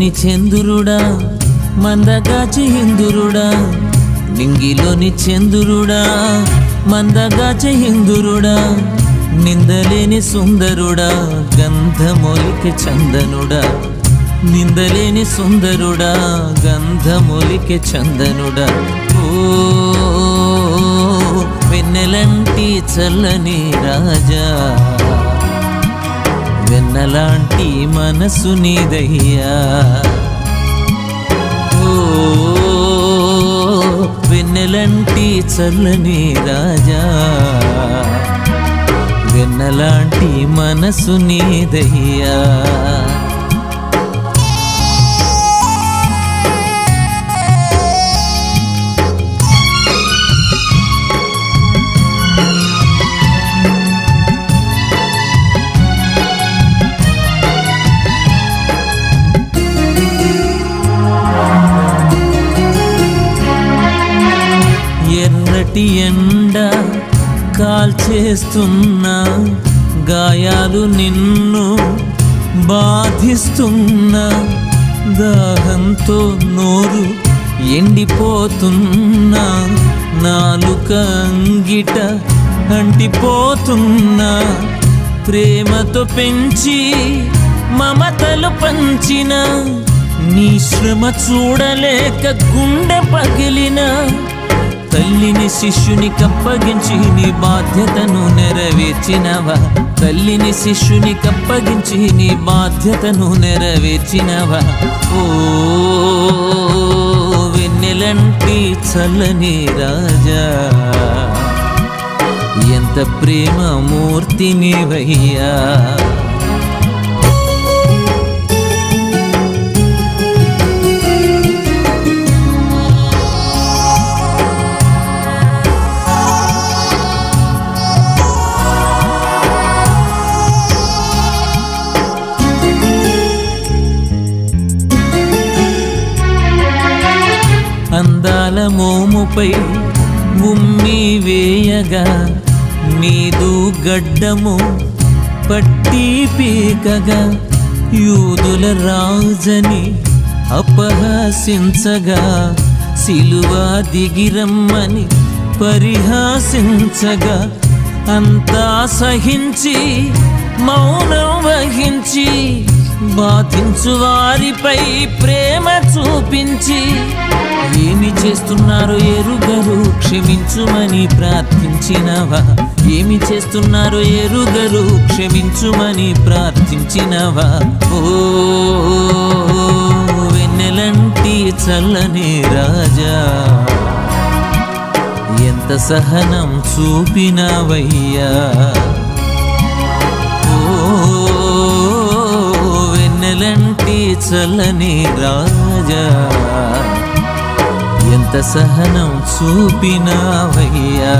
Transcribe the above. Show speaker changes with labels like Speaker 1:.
Speaker 1: నింగిలోని చంద్రుడా మందగాచి ఇందురుడా నింగిలోని చంద్రుడా మందగాచి ఇందురుడా నిందలేని సుందరుడా గంధమొలికి చందనుడా నిందలేని సుందరుడా గంధమొలికి చందనుడా. ఓ వెన్నెలంటి చల్లని రాజా. అలాంటి మనసు నీదయ్యా. ఓ వెన్నెలంటి చల్లని రాజా. వెన్నలాంటి మనసు నీదయ్యా. ఎర్రటి కాల్చేస్తున్న గాయాలు నిన్ను బాధిస్తున్నా దాహంతో నోరు ఎండిపోతున్నా నాలుక అంగిట అంటిపోతున్నా ప్రేమతో పెంచి మమతలు పంచిన నీ శ్రమ చూడలేక గుండె పగిలిన తల్లిని శిష్యుని కప్పగించి నీ బాధ్యతను నెరవేర్చినవా. తల్లిని శిష్యుని కప్పగించి నీ బాధ్యతను నెరవేర్చినవా. ఓ వెన్నెలంటి చల్లని రాజా ఎంత ప్రేమ మూర్తి నీవయ్యా మోముపై ఉమ్మి వేయగా మీదు గడ్డము పట్టి పీకగా యూదుల రాజని అపహసించగా సిలువ దిగిరమ్మని పరిహాసించగా అంతా సహించి మౌనం వహించి బాధించు వారిపై ప్రేమ చూపించి ఏమి చేస్తున్నారో ఎరుగరు క్షమించుమని ప్రార్థించినవా. ఏమి చేస్తున్నారో ఎరుగరు క్షమించుమని ప్రార్థించినవా. ఓ వెన్నెలంటి చల్లని రాజా ఎంత సహనం చూపినవయ్యా. వెన్నెలంటి రాజా ఎంత సహనం చూపినావయ్యా?